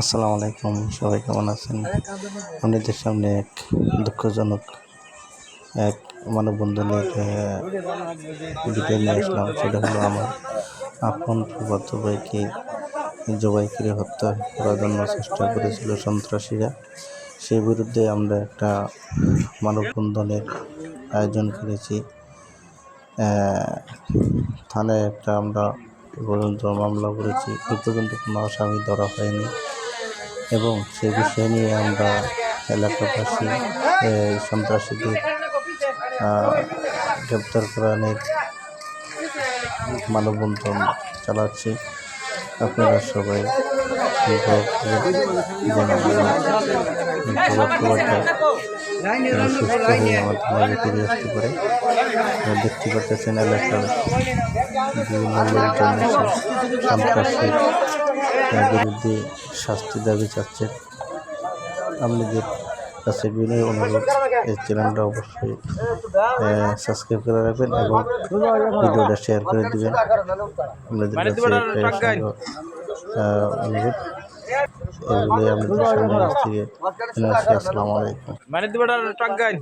আসসালামু আলাইকুম, সবাই কেমন আছেন? আপনাদের সামনে এক দুঃখজনক এক মানববন্ধনের ভিডিও নিয়ে আসলাম। সেটা হলো আমার আপন ফুফাতো ভাইকে জবাই করে হত্যা করার জন্য চেষ্টা করেছিল সন্ত্রাসীরা। সেই বিরুদ্ধে আমরা একটা মানববন্ধনের আয়োজন করেছি। থানায় একটা আমরা পর্যন্ত মামলা করেছি। এ পর্যন্ত কোনো আসামি ধরা হয়নি। এবং সে বিষয় নিয়ে আমরা এলাকাবাসী সন্ত্রাসীদের গ্রেপ্তার করানোর মানববন্ধন চালাচ্ছি। আপনারা সবাই আমাদের আসতে পারে। দেখতে পাচ্ছেন এলাকার বিভিন্ন লোকজন এসে সন্ত্রাসীর বিরুদ্ধে শাস্তি দাবি চাচ্ছে আপনাদের কাছে বিনয় অনুরোধ। এই চ্যানেলটা অবশ্যই সাবস্ক্রাইব করে রাখবেন এবং ভিডিওটা শেয়ার করে দেবেন। আপনাদের কাছে আহ, অনুরোধ। এগুলি আপনাদের সামনে কাছ থেকে আসসালামু আলাইকুম। মানে দুবার ট্রাক গাইন